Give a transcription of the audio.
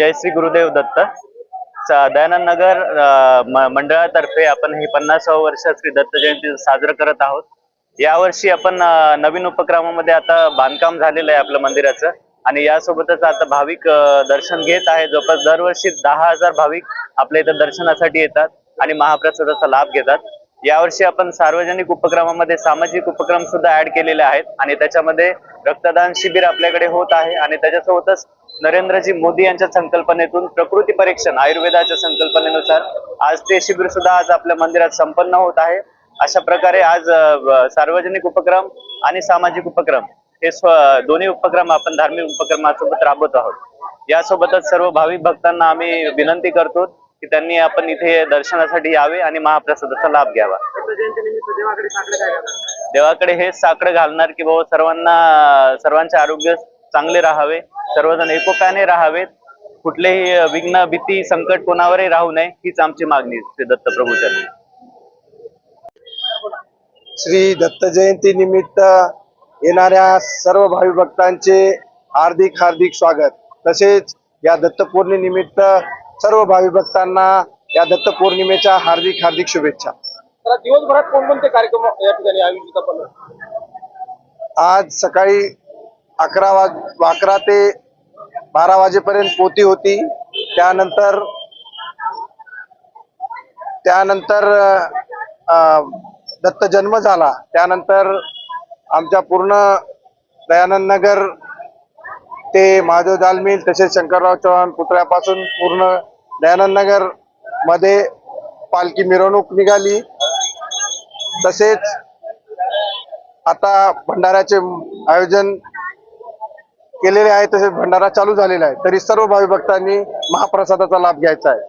जय श्री गुरुदेव दत्त. दयानंद नगर मंडळातर्फे आपण हे पन्नासावं वर्ष श्री दत्त जयंती साजरं करत आहोत. यावर्षी आपण नवीन उपक्रमामध्ये आता बांधकाम झालेलं आहे आपलं मंदिराचं आणि यासोबतच आता भाविक दर्शन घेत आहे. जवळपास दरवर्षी दहा हजार भाविक आपल्या इथं दर्शनासाठी येतात आणि महाप्रसादाचा लाभ घेतात. यावर्षी आपण सार्वजनिक उपक्रमामध्ये सामाजिक उपक्रम सुद्धा ऍड केलेले आहेत आणि त्याच्यामध्ये रक्तदान शिबिर आपल्याकडे होत आहे आणि त्याच्यासोबतच नरेंद्रजी मोदी यांच्या संकल्पनेतून प्रकृती परीक्षण आयुर्वेदाच्या संकल्पनेनुसार आज ते शिबिर सुद्धा आज आपल्या मंदिरात संपन्न होत आहे. अशा प्रकारे आज सार्वजनिक उपक्रम आणि सामाजिक उपक्रम हे स्व दोन्ही उपक्रम आपण धार्मिक उपक्रमासोबत राबवत आहोत. यासोबतच सर्व भाविक भक्तांना आम्ही विनंती करतो की त्यांनी आपण इथे दर्शनासाठी यावे आणि महाप्रसादाचा लाभ घ्यावा. देवाकडे हेच साकडं घालणार की बाबा सर्वांना सर्वांचे आरोग्य चांगले राहावे. सर्वजण एकोप्याने राहावेत. कुठलेही विघ्न भीती संकट कोणावरही राहू नये हीच आमची मागणी श्री दत्त प्रभूचरणी श्री दत्त जयंती निमित्त येणाऱ्या सर्व भावी भक्तांचे हार्दिक हार्दिक स्वागत. तसेच या दत्त पौर्णिमेनिमित्त सर्व भावी भक्तांना या दत्त पौर्णिमेच्या हार्दिक हार्दिक शुभेच्छा. तर दिवसभरात कोणकोणते कार्यक्रम या ठिकाणी आयोजित आपण आज सकाळी अकरा वाज अकरा ते बारा वाजेपर्यंत पोती होती. त्यानंतर त्यानंतर अं, दत्त जन्म झाला. त्यानंतर आमच्या पूर्ण दयानंद नगर ते महादेव दालमिल तसेच शंकरराव चव्हाण पुतळ्यापासून पूर्ण दयानंद नगरमध्ये पालखी मिरवणूक निघाली. तसेच आता भंडाऱ्याचे आयोजन केलेले आहे तसेच भंडारा चालू झालेला आहे. तरी सर्व भावी भक्तांनी महाप्रसादाचा लाभ घ्यायचा आहे.